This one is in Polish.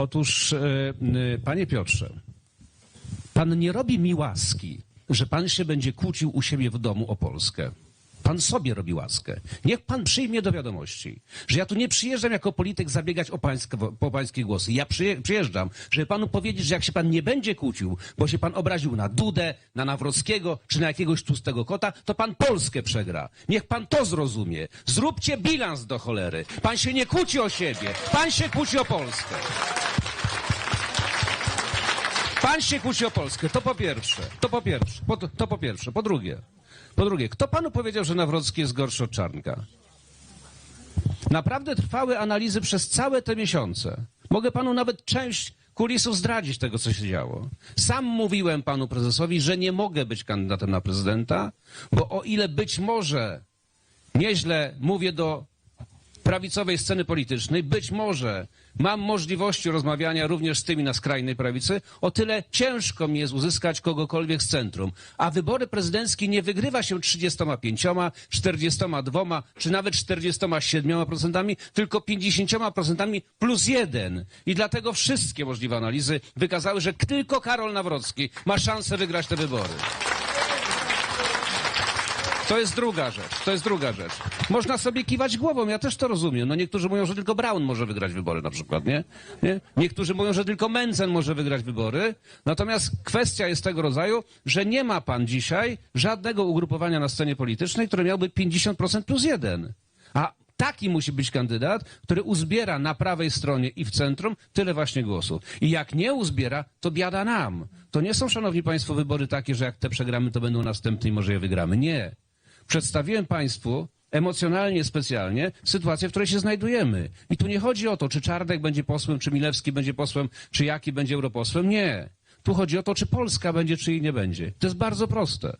Otóż, e, e, panie Piotrze, pan nie robi mi łaski, że pan się będzie kłócił u siebie w domu o Polskę. Pan sobie robi łaskę. Niech pan przyjmie do wiadomości, że ja tu nie przyjeżdżam jako polityk zabiegać o, pańskie, po pańskie głosy. Ja przyje, przyjeżdżam, żeby panu powiedzieć, że jak się pan nie będzie kłócił, bo się pan obraził na Dudę, na Nawrockiego czy na jakiegoś tłustego kota, to pan Polskę przegra. Niech pan to zrozumie. Zróbcie bilans do cholery. Pan się nie kłóci o siebie. Pan się kłóci o Polskę. Pan się kłóci o Polskę. To po pierwsze. To po pierwsze. Po, to po pierwsze. Po drugie. Po drugie, kto panu powiedział, że Nawrocki jest gorszy od Czarnka? Naprawdę trwały analizy przez całe te miesiące. Mogę panu nawet część kulisów zdradzić tego, co się działo. Sam mówiłem panu prezesowi, że nie mogę być kandydatem na prezydenta, bo o ile być może nieźle mówię do prawicowej sceny politycznej, być może mam możliwości rozmawiania również z tymi na skrajnej prawicy, o tyle ciężko mi jest uzyskać kogokolwiek z centrum. A wybory prezydenckie nie wygrywa się 35, 42 czy nawet 47%, tylko 50% plus jeden. I dlatego wszystkie możliwe analizy wykazały, że tylko Karol Nawrocki ma szansę wygrać te wybory. To jest druga rzecz. To jest druga rzecz. Można sobie kiwać głową, ja też to rozumiem. No niektórzy mówią, że tylko Brown może wygrać wybory na przykład, nie? nie? Niektórzy mówią, że tylko Mencen może wygrać wybory. Natomiast kwestia jest tego rodzaju, że nie ma pan dzisiaj żadnego ugrupowania na scenie politycznej, które miałby 50% plus jeden. A taki musi być kandydat, który uzbiera na prawej stronie i w centrum tyle właśnie głosów. I jak nie uzbiera, to biada nam. To nie są, szanowni państwo, wybory takie, że jak te przegramy, to będą następne i może je wygramy. Nie przedstawiłem Państwu emocjonalnie, specjalnie sytuację, w której się znajdujemy. I tu nie chodzi o to, czy Czarnek będzie posłem, czy Milewski będzie posłem, czy jaki będzie europosłem. Nie. Tu chodzi o to, czy Polska będzie, czy jej nie będzie. To jest bardzo proste.